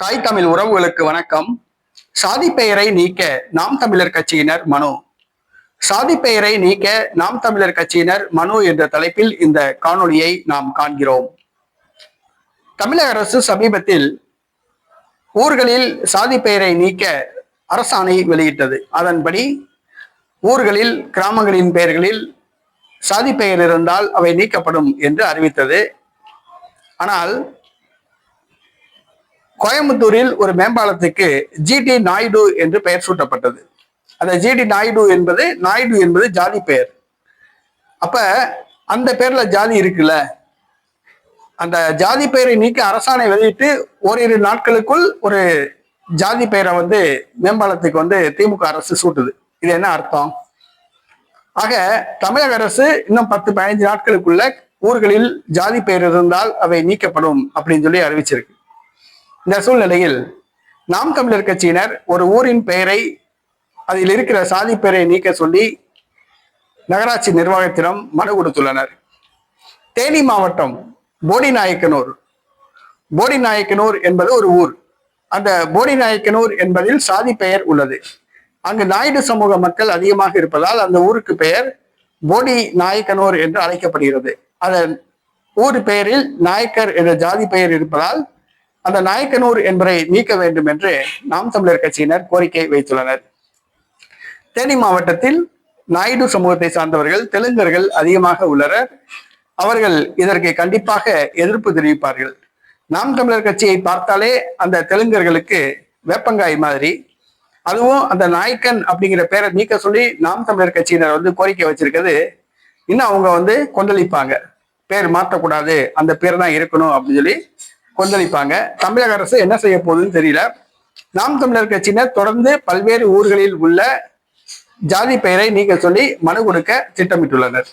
தாய் தமிழ் உறவுகளுக்கு வணக்கம். சாதி பெயரை நீக்க நாம் தமிழர் கட்சியினர் மனு. சாதி பெயரை நீக்க நாம் தமிழர் கட்சியினர் மனு என்ற தலைப்பில் இந்த காணொளியை நாம் காண்கிறோம். தமிழக அரசு சமீபத்தில் ஊர்களில் சாதி பெயரை நீக்க அரசாணை வெளியிட்டது. அதன்படி ஊர்களில் கிராமங்களின் பெயர்களில் சாதி பெயர் இருந்தால் அவை நீக்கப்படும் என்று அறிவித்தது. ஆனால் கோயம்புத்தூரில் ஒரு மேம்பாலத்துக்கு ஜிடி நாயுடு என்று பெயர் சூட்டப்பட்டது. அந்த ஜிடி நாயுடு என்பது நாயுடு என்பது ஜாதி பெயர். அப்ப அந்த பேர்ல ஜாதி இருக்குல்ல? அந்த ஜாதி பெயரை நீக்க அரசாணை வெளியிட்டு ஓரிரு நாட்களுக்குள் ஒரு ஜாதி பெயரை வந்து மேம்பாலத்துக்கு வந்து திமுக அரசு சூட்டுது. இது என்ன அர்த்தம்? ஆக தமிழக அரசு இன்னும் பத்து பதினஞ்சு நாட்களுக்குள்ள ஊர்களில் ஜாதி பெயர் இருந்தால் அவை நீக்கப்படும் அப்படின்னு சொல்லி அறிவிச்சிருக்கு. இந்த சூழ்நிலையில் நாம் தமிழர் கட்சியினர் ஒரு ஊரின் பெயரை அதில் இருக்கிற சாதி பெயரை நீக்க சொல்லி நகராட்சி நிர்வாகத்திடம் மனு கொடுத்துள்ளனர். தேனி மாவட்டம் போடிநாயக்கனூர். போடிநாயக்கனூர் என்பது ஒரு ஊர். அந்த போடிநாயக்கனூர் என்பதில் சாதி பெயர் உள்ளது. அங்கு நாயுடு சமூக மக்கள் அதிகமாக இருப்பதால் அந்த ஊருக்கு பெயர் போடி நாயக்கனூர் என்று அழைக்கப்படுகிறது. அதன் ஊர் பெயரில் நாயக்கர் என்ற ஜாதி பெயர் இருப்பதால் அந்த நாயக்கனூர் என்பதை நீக்க வேண்டும் என்று நாம் தமிழர் கட்சியினர் கோரிக்கை வைத்துள்ளனர். தேனி மாவட்டத்தில் நாயுடு சமூகத்தை சார்ந்தவர்கள் தெலுங்கர்கள் அதிகமாக உள்ளனர். அவர்கள் இதற்கு கண்டிப்பாக எதிர்ப்பு தெரிவிப்பார்கள். நாம் தமிழர் கட்சியை பார்த்தாலே அந்த தெலுங்கர்களுக்கு வேப்பங்காய் மாதிரி. அதுவும் அந்த நாயக்கன் அப்படிங்கிற பேரை நீக்க சொல்லி நாம் தமிழர் கட்சியினர் வந்து கோரிக்கை வச்சிருக்கிறது. இன்னும் அவங்க வந்து கொந்தளிப்பாங்க. பேர் மாற்றக்கூடாது. அந்த பேர் தான் இருக்கணும் அப்படின்னு சொல்லி கொந்தளிப்பாங்க. தமிழக அரசு என்ன செய்ய போகுதுன்னு தெரியல. நாம் தமிழர் கட்சியினர் தொடர்ந்து பல்வேறு ஊர்களில் உள்ள ஜாதி பெயரை நீக்க சொல்லி மனு கொடுக்க திட்டமிட்டுள்ளனர்.